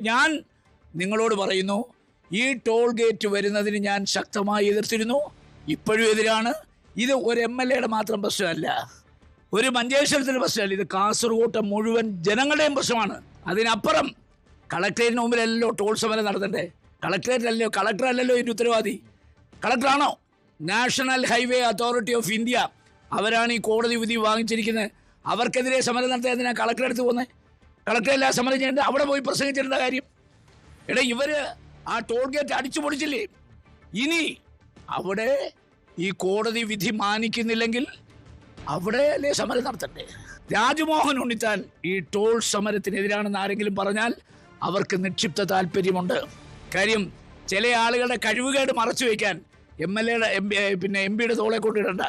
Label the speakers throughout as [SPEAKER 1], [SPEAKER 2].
[SPEAKER 1] ഞാൻ നിങ്ങളോട് പറയുന്നു ഈ ടോൾ ഗേറ്റ് വരുന്നതിന് ഞാൻ ശക്തമായി എതിർത്തിരുന്നു. ഇപ്പോഴും എതിരാണ്. ഇത് ഒരു എം എൽ എയുടെ മാത്രം പ്രശ്നമല്ല. ഒരു മഞ്ചേശ്വരത്തിന്റെ പ്രശ്നമല്ല. ഇത് കാസർഗോട്ടെ മുഴുവൻ ജനങ്ങളുടെയും പ്രശ്നമാണ്. അതിനപ്പുറം കളക്ടറേറ്റിന് മുമ്പിലല്ലോ ടോൾ സമരം നടത്തണ്ടേ കളക്ടറേറ്റിലല്ലോ കളക്ടർ അല്ലല്ലോ ഇതിന്റെ ഉത്തരവാദി. കളക്ടറാണോ? National highway authority of India അവരാണ് ഈ കോടതി വിധി വാങ്ങിച്ചിരിക്കുന്നത്. അവർക്കെതിരെ സമരം നടത്തിയ കളക്ടർ അടുത്ത് പോകുന്നത്? കളക്ടറല്ല ചെയ്യേണ്ടത് അവിടെ പോയി പ്രസംഗിച്ചിരുന്ന കാര്യം. എടാ ഇവർ ആ ടോൾ ഗേറ്റ് അടിച്ചു പൊളിച്ചില്ലേ? ഇനി അവിടെ ഈ കോടതി വിധി മാനിക്കുന്നില്ലെങ്കിൽ അവിടെ അല്ലേ സമരം നടത്തണ്ടേ? രാജ്മോഹൻ ഉണ്ണിത്താൻ ഈ ടോൾ സമരത്തിനെതിരാണെന്ന് ആരെങ്കിലും പറഞ്ഞാൽ അവർക്ക് നിക്ഷിപ്ത താല്പര്യമുണ്ട്. കാര്യം ചില ആളുകളുടെ കഴിവുകേട് മറച്ചു വയ്ക്കാൻ എം എൽ എയുടെ എം പിന്നെ എം പിയുടെ തോളെ കൊണ്ടിടണ്ട.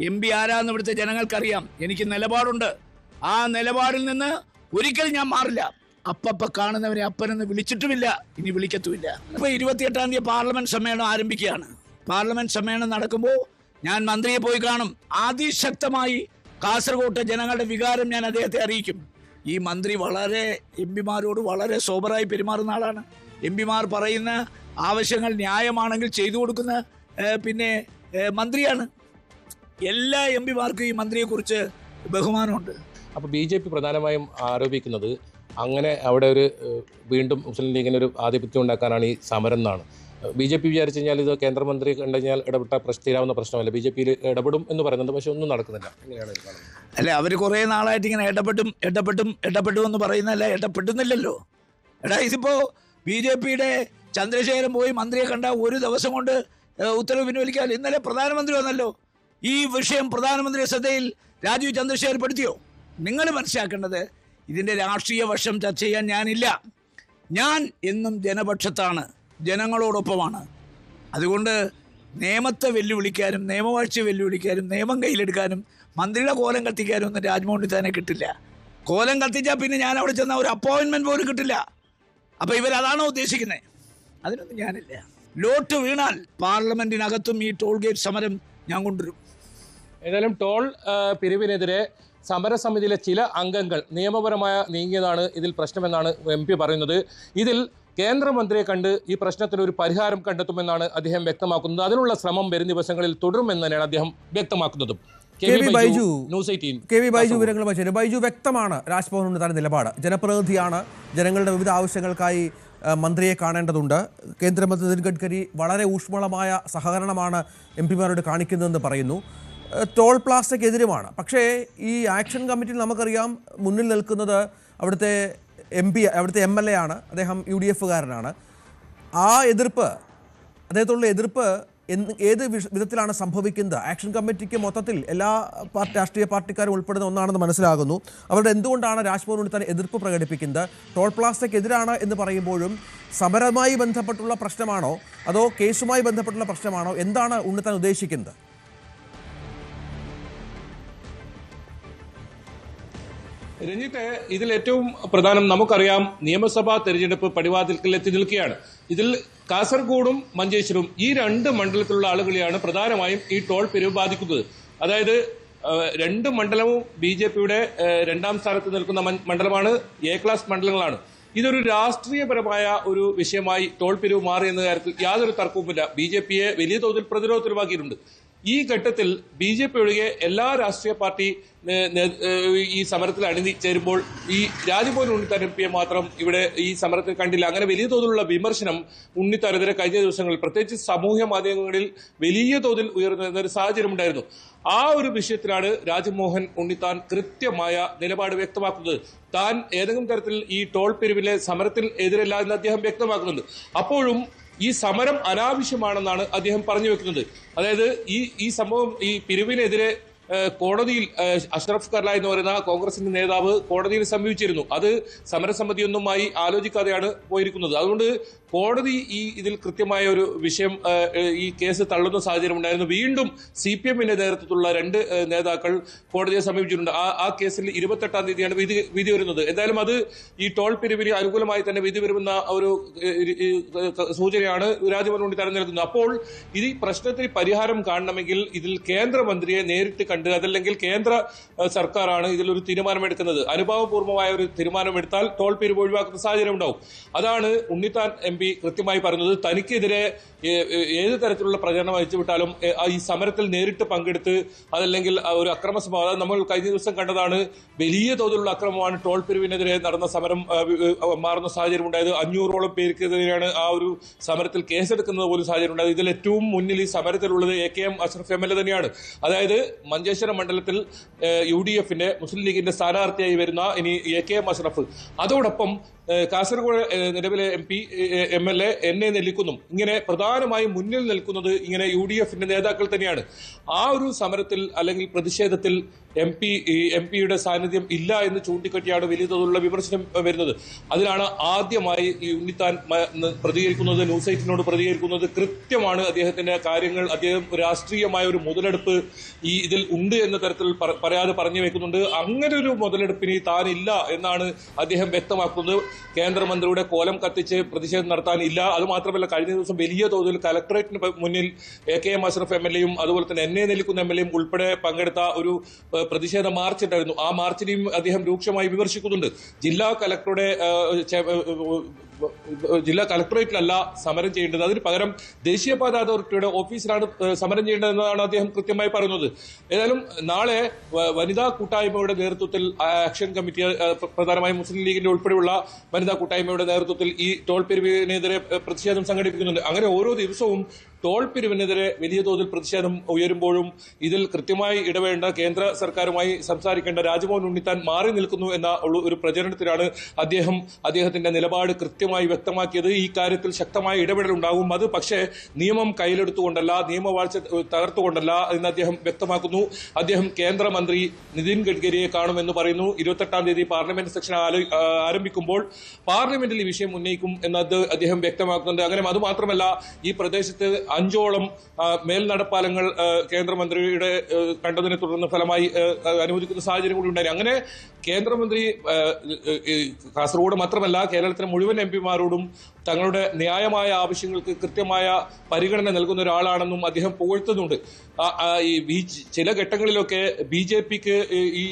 [SPEAKER 1] എം പി ആരാന്ന് ഇവിടുത്തെ ജനങ്ങൾക്കറിയാം. എനിക്ക് നിലപാടുണ്ട്. ആ നിലപാടിൽ നിന്ന് ഒരിക്കലും ഞാൻ മാറില്ല. അപ്പപ്പ കാണുന്നവരെ അപ്പനെന്ന് വിളിച്ചിട്ടുമില്ല. ഇനി വിളിക്കത്തുമില്ല. ഇപ്പൊ ഇരുപത്തിയെട്ടാം തീയതി പാർലമെന്റ് സമ്മേളനം ആരംഭിക്കുകയാണ്. പാർലമെന്റ് സമ്മേളനം നടക്കുമ്പോൾ ഞാൻ മന്ത്രിയെ പോയി കാണും. അതിശക്തമായി കാസർഗോട്ടെ ജനങ്ങളുടെ വികാരം ഞാൻ അദ്ദേഹത്തെ അറിയിക്കും. ഈ മന്ത്രി വളരെ എം പിമാരോട് വളരെ സോബറായി പെരുമാറുന്ന ആളാണ്. എം പിമാർ പറയുന്ന ആവശ്യങ്ങൾ ന്യായമാണെങ്കിൽ ചെയ്തു കൊടുക്കുന്ന പിന്നെ മന്ത്രിയാണ്. എല്ലാ എം പിമാർക്കും ഈ മന്ത്രിയെക്കുറിച്ച് ബഹുമാനമുണ്ട്.
[SPEAKER 2] അപ്പോൾ ബി ജെ പി പ്രധാനമായും ആരോപിക്കുന്നത് അങ്ങനെ അവിടെ ഒരു വീണ്ടും മുസ്ലിം ലീഗിന് ഒരു ആധിപത്യം ഉണ്ടാക്കാനാണ് ഈ സമരം എന്നാണ്. ബി ജെ പി വിചാരിച്ചു കഴിഞ്ഞാൽ ഇത് കേന്ദ്രമന്ത്രി കണ്ടു കഴിഞ്ഞാൽ ഇടപെട്ട പ്രശ്നം തീരാവുന്ന പ്രശ്നമല്ല. ബി ജെ പിയിൽ ഇടപെടും എന്ന് പറയുന്നുണ്ട് പക്ഷെ ഒന്നും നടക്കുന്നില്ല. എങ്ങനെയാണ്
[SPEAKER 1] അല്ലെ അവർ കുറേ നാളായിട്ട് ഇങ്ങനെ ഇടപെട്ടും ഇടപെട്ടും ഇടപെട്ടും എന്ന് പറയുന്നതല്ല ഇടപെട്ടുന്നില്ലല്ലോ. എടാ ഇതിപ്പോ ബി ജെ പിയുടെ ചന്ദ്രശേഖരൻ പോയി മന്ത്രിയെ കണ്ട ഒരു ദിവസം കൊണ്ട് ഉത്തരവ് പിൻവലിക്കാൻ ഇന്നലെ പ്രധാനമന്ത്രി വന്നല്ലോ. ഈ വിഷയം പ്രധാനമന്ത്രിയുടെ ശ്രദ്ധയിൽ രാജീവ് ചന്ദ്രശേഖർ പെടുത്തിയോ? നിങ്ങൾ മനസ്സിലാക്കേണ്ടത് ഇതിന്റെ രാഷ്ട്രീയ വശം ചർച്ച ചെയ്യാൻ ഞാനില്ല. ഞാൻ എന്നും ജനപക്ഷത്താണ് ജനങ്ങളോടൊപ്പമാണ്. അതുകൊണ്ട് നിയമത്തെ വെല്ലുവിളിക്കാനും നിയമവാഴ്ച വെല്ലുവിളിക്കാനും നിയമം കയ്യിലെടുക്കാനും മന്ത്രിയുടെ കോലം കത്തിക്കാനും ഒന്നും രാജ്മോഹൻ തന്നെ കിട്ടില്ല. കോലം കത്തിച്ചാൽ പിന്നെ ഞാൻ അവിടെ ചെന്ന ഒരു അപ്പോയിൻമെന്റ് പോലും കിട്ടില്ല. അപ്പോൾ ഇവരതാണോ ഉദ്ദേശിക്കുന്നത് അതിനൊന്നും ഞാനില്ല. ലോട്ട് വീണാൽ പാർലമെന്റിനകത്തും ഈ ടോൾ ഗേറ്റ് സമരം ഞാൻ കൊണ്ടുവരും.
[SPEAKER 2] ഏതായാലും ടോൾ പിരിവിനെതിരെ സമരസമിതിയിലെ ചില അംഗങ്ങൾ നിയമപരമായ നീങ്ങിയതാണ് ഇതിൽ പ്രശ്നമെന്നാണ് എം പി പറയുന്നത്. ഇതിൽ കേന്ദ്രമന്ത്രിയെ കണ്ട് ഈ പ്രശ്നത്തിന് ഒരു പരിഹാരം കണ്ടെത്തുമെന്നാണ് അദ്ദേഹം വ്യക്തമാക്കുന്നത്. അതിനുള്ള ശ്രമം വരും ദിവസങ്ങളിൽ തുടരുമെന്ന് തന്നെയാണ് അദ്ദേഹം വ്യക്തമാക്കുന്നതും. K
[SPEAKER 3] K V Baiju.
[SPEAKER 2] News eighteen.
[SPEAKER 3] K V Baiju വിവരങ്ങൾ വച്ചു ബൈജു വ്യക്തമാണ് രാജ്ഭവൻ തന്നെ നിലപാട്. ജനപ്രതിനിധിയാണ് ജനങ്ങളുടെ വിവിധ ആവശ്യങ്ങൾക്കായി മന്ത്രിയെ കാണേണ്ടതുണ്ട്. കേന്ദ്രമന്ത്രി നിതിൻ ഗഡ്കരി വളരെ ഊഷ്മളമായ സഹകരണമാണ് എം പിമാരോട് കാണിക്കുന്നതെന്ന് പറയുന്നു. ടോൾ പ്ലാസയ്ക്കെതിരുമാണ് പക്ഷേ ഈ ആക്ഷൻ കമ്മിറ്റിയിൽ നമുക്കറിയാം മുന്നിൽ നിൽക്കുന്നത് അവിടുത്തെ എം പി അവിടുത്തെ എം എൽ എ ആണ്. അദ്ദേഹം യു ഡി എഫുകാരനാണ്. ആ എതിർപ്പ് അദ്ദേഹത്തോടുള്ള എതിർപ്പ് എന്ന് ഏത് വിധത്തിലാണ് സംഭവിക്കുന്നത്? ആക്ഷൻ കമ്മിറ്റിക്ക് മൊത്തത്തിൽ എല്ലാ പാർട്ടി രാഷ്ട്രീയ പാർട്ടിക്കാരും ഉൾപ്പെടുന്ന ഒന്നാണെന്ന് മനസ്സിലാകുന്നു. അവരുടെ എന്തുകൊണ്ടാണ് രാജ്ഭവൻ ഉണ്ണിത്താൻ എതിർപ്പ് പ്രകടിപ്പിക്കുന്നത്? ടോൾ പ്ലാസയ്ക്കെതിരാണ് എന്ന് പറയുമ്പോഴും സമരമായി ബന്ധപ്പെട്ടുള്ള പ്രശ്നമാണോ? അതോ കേസുമായി ബന്ധപ്പെട്ടുള്ള പ്രശ്നമാണോ? എന്താണ് ഉണ്ണിത്താൻ ഉദ്ദേശിക്കുന്നത്?
[SPEAKER 2] രഞ്ജിത്ത് ഇതിൽ ഏറ്റവും പ്രധാനം നമുക്കറിയാം നിയമസഭാ തെരഞ്ഞെടുപ്പ് പടിവാതിൽക്കൽ എത്തി നിൽക്കുകയാണ്. ഇതിൽ കാസർഗോഡും മഞ്ചേശ്വരവും ഈ രണ്ട് മണ്ഡലത്തിലുള്ള ആളുകളെയാണ് പ്രധാനമായും ഈ ടോൾ പിരിവ് ബാധിക്കുന്നത്. അതായത് രണ്ട് മണ്ഡലവും ബി ജെ പിയുടെ രണ്ടാം സ്ഥാനത്ത് നിൽക്കുന്ന മണ്ഡലമാണ് എ ക്ലാസ് മണ്ഡലങ്ങളാണ്. ഇതൊരു രാഷ്ട്രീയപരമായ ഒരു വിഷയമായി ടോൾ പിരിവ് മാറി എന്ന കാര്യത്തിൽ യാതൊരു തർക്കവുമില്ല. ബി ജെ പിയെ വലിയ തോതിൽ പ്രതിരോധത്തിലുമാക്കിയിട്ടുണ്ട്. ഈ ഘട്ടത്തിൽ ബി ജെ പി ഒഴികെ എല്ലാ രാഷ്ട്രീയ പാർട്ടി ഈ സമരത്തിൽ അണിചേരുമ്പോൾ ഈ രാജ്ഭവൻ ഉണ്ണിത്താൻ എം പിയെ മാത്രം ഇവിടെ ഈ സമരത്തിൽ കണ്ടില്ല. അങ്ങനെ വലിയ തോതിലുള്ള വിമർശനം ഉണ്ണിത്താനെതിരെ കഴിഞ്ഞ ദിവസങ്ങളിൽ പ്രത്യേകിച്ച് സാമൂഹ്യ മാധ്യമങ്ങളിൽ വലിയ തോതിൽ ഉയർന്നു ഒരു സാഹചര്യം ഉണ്ടായിരുന്നു. ആ ഒരു വിഷയത്തിലാണ് രാജ്മോഹൻ ഉണ്ണിത്താൻ കൃത്യമായ നിലപാട് വ്യക്തമാക്കുന്നത്. താൻ ഏതെങ്കിലും തരത്തിൽ ഈ ടോൾ പിരിവിലെ സമരത്തിൽ എതിരല്ല എന്ന് അദ്ദേഹം വ്യക്തമാക്കുന്നുണ്ട്. അപ്പോഴും ഈ സമരം അനാവശ്യമാണെന്നാണ് അദ്ദേഹം പറഞ്ഞു വെക്കുന്നത്. അതായത് ഈ ഈ സംഭവം ഈ പിരിവിനെതിരെ കോടതിയിൽ അഷ്റഫ് കർല എന്ന് പറയുന്ന കോൺഗ്രസിന്റെ നേതാവ് കോടതിയിൽ സമീപിച്ചിരുന്നു. അത് സമരസമിതിയൊന്നുമായി ആലോചിക്കാതെയാണ് പോയിരിക്കുന്നത്. അതുകൊണ്ട് കോടതി ഈ ഇതിൽ കൃത്യമായ ഒരു വിഷയം ഈ കേസ് തള്ളുന്ന സാഹചര്യം ഉണ്ടായിരുന്നു. വീണ്ടും സി പി എമ്മിന്റെ നേതൃത്വത്തിലുള്ള രണ്ട് നേതാക്കൾ കോടതിയെ സമീപിച്ചിട്ടുണ്ട്. ആ ആ കേസിൽ ഇരുപത്തെട്ടാം തീയതിയാണ് വിധി വിധി വരുന്നത്. എന്തായാലും അത് ഈ ടോൾ പിരിവിന് അനുകൂലമായി തന്നെ വിധി വരുമെന്ന ഒരു സൂചനയാണ് രാജ്ഭവൻ വേണ്ടി നൽകുന്നത് അപ്പോൾ ഈ പ്രശ്നത്തിന് പരിഹാരം കാണണമെങ്കിൽ ഇതിൽ കേന്ദ്രമന്ത്രിയെ നേരിട്ട് കണ്ട് അതല്ലെങ്കിൽ കേന്ദ്ര സർക്കാരാണ് ഇതിലൊരു തീരുമാനമെടുക്കുന്നത്. അനുഭാവപൂർവമായ ഒരു തീരുമാനമെടുത്താൽ ടോൾ പിരിവ് ഒഴിവാക്കുന്ന സാഹചര്യം ഉണ്ടാവും. അതാണ് ഉണ്ണിത്താൻ എം പി കൃത്യമായി പറഞ്ഞത് തനിക്കെതിരെ ഏത് തരത്തിലുള്ള പ്രചരണം അയച്ചുവിട്ടാലും വിട്ടാലും ഈ സമരത്തിൽ നേരിട്ട് പങ്കെടുത്ത് അതല്ലെങ്കിൽ ഒരു അക്രമ സ്വഭാവം നമ്മൾ കഴിഞ്ഞ ദിവസം കണ്ടതാണ്. വലിയ തോതിലുള്ള അക്രമമാണ് ടോൾ പിരിവിനെതിരെ നടന്ന സമരം മാറുന്ന സാഹചര്യം ഉണ്ടായത്. അഞ്ഞൂറോളം പേർക്കെതിരെയാണ് ആ ഒരു സമരത്തിൽ കേസെടുക്കുന്നത് പോലും സാഹചര്യം ഉണ്ടായത്. ഇതിൽ ഏറ്റവും മുന്നിൽ ഈ സമരത്തിലുള്ളത് A K M Ashraf M L A തന്നെയാണ്. അതായത് മഞ്ചേശ്വരം മണ്ഡലത്തിൽ യു ഡി എഫിന്റെ മുസ്ലിം ലീഗിന്റെ സ്ഥാനാർത്ഥിയായി വരുന്ന ഇനി എ കെ എം അഷ്റഫ്. അതോടൊപ്പം കാസർഗോഡ് നിലവിലെ M P M L A എന്നെ നെല്ലിക്കുന്നു ഇങ്ങനെ പ്രധാനമായും മുന്നിൽ നിൽക്കുന്നത് ഇങ്ങനെ യു ഡി എഫിന്റെ നേതാക്കൾ തന്നെയാണ്. ആ ഒരു സമരത്തിൽ അല്ലെങ്കിൽ പ്രതിഷേധത്തിൽ എം പി എം പിയുടെ സാന്നിധ്യം ഇല്ല എന്ന് ചൂണ്ടിക്കാട്ടിയാണ് വലിയ തോതിലുള്ള വിമർശനം വരുന്നത്. അതിലാണ് ആദ്യമായി ഈ ഉണ്ണിത്താൻ പ്രതികരിക്കുന്നത് ന്യൂസ് പ്രതികരിക്കുന്നത്. കൃത്യമാണ് അദ്ദേഹത്തിന്റെ കാര്യങ്ങൾ. അദ്ദേഹം രാഷ്ട്രീയമായ ഒരു മുതലെടുപ്പ് ഈ ഇതിൽ ഉണ്ട് എന്ന തരത്തിൽ പറയാതെ പറഞ്ഞു വെക്കുന്നുണ്ട്. അങ്ങനെ ഒരു മുതലെടുപ്പിന് താനില്ല എന്നാണ് അദ്ദേഹം വ്യക്തമാക്കുന്നത്. കേന്ദ്രമന്ത്രിയുടെ കോലം കത്തിച്ച് പ്രതിഷേധം നടത്താനില്ല അത് മാത്രമല്ല കഴിഞ്ഞ ദിവസം വലിയ തോതിൽ കലക്ടറേറ്റിന് മുന്നിൽ A K M Ashraf M L എയും അതുപോലെ തന്നെ എൻ എ നിൽക്കുന്ന എം എൽ എയും ഉൾപ്പെടെ പങ്കെടുത്ത ഒരു പ്രതിഷേധ മാർച്ച് ഉണ്ടായിരുന്നു ആ മാർച്ചിനെയും അദ്ദേഹം രൂക്ഷമായി വിമർശിക്കുന്നുണ്ട്. ജില്ലാ കലക്ടറുടെ ജില്ലാ കലക്ടറേറ്റിലല്ല സമരം ചെയ്യേണ്ടത്. അതിന് പകരം ദേശീയപാത അതോറിറ്റിയുടെ ഓഫീസിലാണ് സമരം ചെയ്യേണ്ടതെന്നാണ് അദ്ദേഹം കൃത്യമായി പറയുന്നത്. ഏതായാലും നാളെ വനിതാ കൂട്ടായ്മയുടെ നേതൃത്വത്തിൽ ആക്ഷൻ കമ്മിറ്റി പ്രധാനമായും മുസ്ലിം ലീഗിന്റെ ഉൾപ്പെടെയുള്ള വനിതാ കൂട്ടായ്മയുടെ നേതൃത്വത്തിൽ ഈ ടോൾ പിരിവിനെതിരെ പ്രതിഷേധം സംഘടിപ്പിക്കുന്നുണ്ട്. അങ്ങനെ ഓരോ ദിവസവും ടോൾ പിരിവിനെതിരെ വലിയ തോതിൽ പ്രതിഷേധം ഉയരുമ്പോഴും ഇതിൽ കൃത്യമായി ഇടവേണ്ട കേന്ദ്ര സർക്കാരുമായി സംസാരിക്കേണ്ട രാജ്ഭവൻ ഉണ്ണിത്താൻ മാറി നിൽക്കുന്നു എന്ന ഒരു പ്രചരണത്തിലാണ് അദ്ദേഹം അദ്ദേഹത്തിന്റെ നിലപാട് കൃത്യമായി വ്യക്തമാക്കിയത്. ഈ കാര്യത്തിൽ ശക്തമായ ഇടപെടൽ ഉണ്ടാകും. അത് പക്ഷേ നിയമം കയ്യിലെടുത്തുകൊണ്ടല്ല നിയമവാഴ്ച തകർത്തുകൊണ്ടല്ല എന്ന് അദ്ദേഹം വ്യക്തമാക്കുന്നു. അദ്ദേഹം കേന്ദ്രമന്ത്രി നിതിൻ ഗഡ്കരിയെ കാണുമെന്ന് പറയുന്നു. ഇരുപത്തെട്ടാം തീയതി പാർലമെന്റ് സെക്ഷൻ ആരംഭിക്കുമ്പോൾ പാർലമെന്റിൽ ഈ വിഷയം ഉന്നയിക്കും എന്നത് അദ്ദേഹം വ്യക്തമാക്കുന്നുണ്ട്. അങ്ങനെ അതുമാത്രമല്ല ഈ പ്രദേശത്ത് അഞ്ചോളം മേൽ മേൽനടപ്പാലങ്ങൾ കേന്ദ്രമന്ത്രിയുടെ കണ്ടതിനെ തുടർന്ന് ഫലമായി അനുവദിക്കുന്ന സാഹചര്യം കൂടി ഉണ്ടായി. അങ്ങനെ കേന്ദ്രമന്ത്രി കാസർഗോഡ് മാത്രമല്ല കേരളത്തിലെ മുഴുവൻ എം പിമാരോടും തങ്ങളുടെ ന്യായമായ ആവശ്യങ്ങൾക്ക് കൃത്യമായ പരിഗണന നൽകുന്ന ഒരാളാണെന്നും അദ്ദേഹം പുകഴ്ത്തുന്നുണ്ട്. ഈ ചില ഘട്ടങ്ങളിലൊക്കെ ബി ജെ പിക്ക് ഈ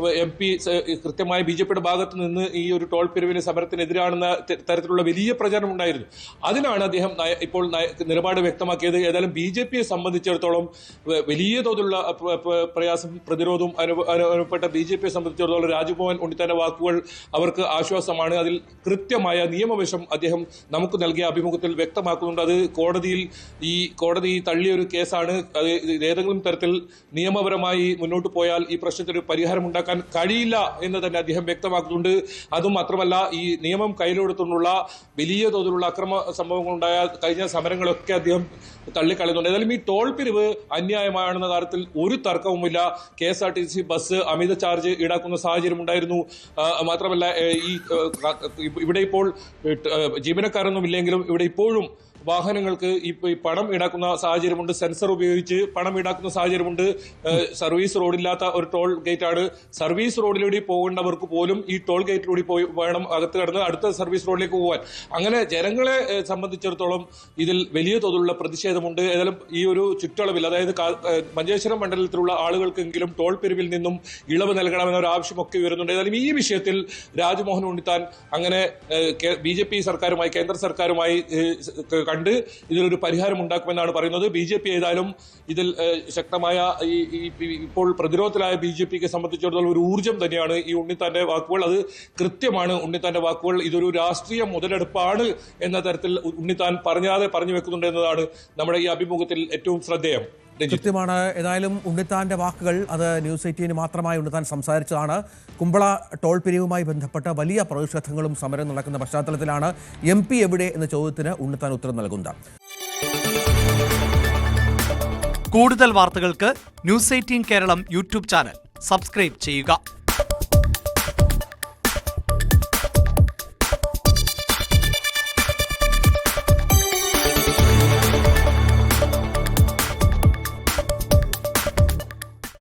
[SPEAKER 2] എം പി കൃത്യമായി ബി ജെ പിയുടെ ഭാഗത്ത് നിന്ന് ഈ ഒരു ടോൾ പിരിവിന് സമരത്തിനെതിരാണെന്ന തരത്തിലുള്ള വലിയ പ്രചാരണം ഉണ്ടായിരുന്നു. അതിനാണ് അദ്ദേഹം ഇപ്പോൾ നിലപാട് വ്യക്തമാക്കിയത്. ഏതായാലും ബി ജെ പിയെ സംബന്ധിച്ചിടത്തോളം വലിയ തോതിലുള്ള പ്ര- പ്ര- പ്രയാസം പ്രതിരോധവും അനു- അനുഭവപ്പെട്ട ബി ജെ പിയെ സംബന്ധിച്ചിടത്തോളം രാജ്ഭവൻ ഉണ്ണിത്താന്റെ വാക്കുകൾ അവർക്ക് ആശ്വാസമാണ്. അതിൽ കൃത്യമായ നിയമവശം അദ്ദേഹം നമുക്ക് നൽകിയ അഭിമുഖത്തിൽ വ്യക്തമാക്കുന്നുണ്ട്. അത് കോടതിയിൽ ഈ കോടതി തള്ളിയ ഒരു കേസാണ്. അത് ഏതെങ്കിലും തരത്തിൽ നിയമപരമായി മുന്നോട്ട് പോയാൽ ഈ പ്രശ്നത്തിന് പരിഹാരം ഉണ്ടാക്കാൻ കഴിയില്ല എന്ന് തന്നെ അദ്ദേഹം വ്യക്തമാക്കുന്നുണ്ട്. അതും മാത്രമല്ല ഈ നിയമം കയ്യിലെടുത്തുള്ള വലിയ തോതിലുള്ള അക്രമ സംഭവങ്ങൾ ഉണ്ടായ കഴിഞ്ഞ സമരങ്ങളൊക്കെ അദ്ദേഹം തള്ളിക്കളയുന്നുണ്ട്. ഏതായാലും ഈ ടോൾ പിരിവ് അന്യായമാണെന്ന കാര്യത്തിൽ ഒരു തർക്കവുമില്ല. K S R T C bus അമിത ചാർജ് ഈടാക്കുന്ന സാഹചര്യം ഉണ്ടായിരുന്നു. മാത്രമല്ല ഈ ഇവിടെ ഇപ്പോൾ ജീവനക്കാരൊന്നും ഇല്ലെങ്കിലും ഇവിടെ ഇപ്പോഴും വാഹനങ്ങൾക്ക് ഈ പണം ഈടാക്കുന്ന സാഹചര്യമുണ്ട്. സെൻസർ ഉപയോഗിച്ച് പണം ഈടാക്കുന്ന സാഹചര്യമുണ്ട്. സർവീസ് റോഡില്ലാത്ത ഒരു ടോൾ ഗേറ്റ് ആണ് സർവീസ് റോഡിലൂടെ പോകേണ്ടവർക്ക് പോലും ഈ ടോൾ ഗേറ്റിലൂടെ പോയി വേണം അകത്ത് കടന്ന് അടുത്ത സർവീസ് റോഡിലേക്ക് പോകാൻ അങ്ങനെ ജനങ്ങളെ സംബന്ധിച്ചിടത്തോളം ഇതിൽ വലിയ തോതിലുള്ള പ്രതിഷേധമുണ്ട്. ഏതായാലും ഈ ഒരു ചുറ്റളവിൽ അതായത് മഞ്ചേശ്വരം മണ്ഡലത്തിലുള്ള ആളുകൾക്കെങ്കിലും ടോൾ പിരിവിൽ നിന്നും ഇളവ് നൽകണമെന്ന ഒരു ആവശ്യമൊക്കെ ഉയരുന്നുണ്ട്. ഏതായാലും ഈ വിഷയത്തിൽ രാജ്മോഹൻ ഉണ്ണിത്താൻ അങ്ങനെ ബി സർക്കാരുമായി കേന്ദ്ര സർക്കാരുമായി കണ്ട് ഇതിലൊരു പരിഹാരം ഉണ്ടാക്കുമെന്നാണ് പറയുന്നത്. ബി ജെ പി ഏതായാലും ഇതിൽ ശക്തമായ ഈ ഇപ്പോൾ പ്രതിരോധത്തിലായ ബി ജെ പിക്ക് സംബന്ധിച്ചിടത്തോളം ഒരു ഊർജം തന്നെയാണ് ഈ ഉണ്ണിത്താന്റെ വാക്കുകൾ. അത് കൃത്യമാണ് ഉണ്ണിത്താന്റെ വാക്കുകൾ. ഇതൊരു രാഷ്ട്രീയ മുതലെടുപ്പാണ് എന്ന തരത്തിൽ ഉണ്ണിത്താൻ പറഞ്ഞാതെ പറഞ്ഞു വെക്കുന്നുണ്ട് എന്നതാണ് നമ്മുടെ ഈ അഭിമുഖത്തിൽ ഏറ്റവും ശ്രദ്ധേയം.
[SPEAKER 3] കൃത്യമാണ്. ഏതായാലും ഉണ്ണിത്താന്റെ വാക്കുകൾ അത് ന്യൂസ് എയ്റ്റീന് മാത്രമായി ഉണ്ണിത്താൻ സംസാരിച്ചതാണ്. കുമ്പള ടോൾ പിരിവുമായി ബന്ധപ്പെട്ട വലിയ പ്രതിഷേധങ്ങളും സമരം നടക്കുന്ന പശ്ചാത്തലത്തിലാണ് എം പി എവിടെ എന്ന ചോദ്യത്തിന് ഉണ്ണിത്താൻ ഉത്തരം നൽകുന്നത്.
[SPEAKER 4] കൂടുതൽ വാർത്തകൾക്ക് news eighteen Keralam YouTube channel. Subscribe ചെയ്യുക.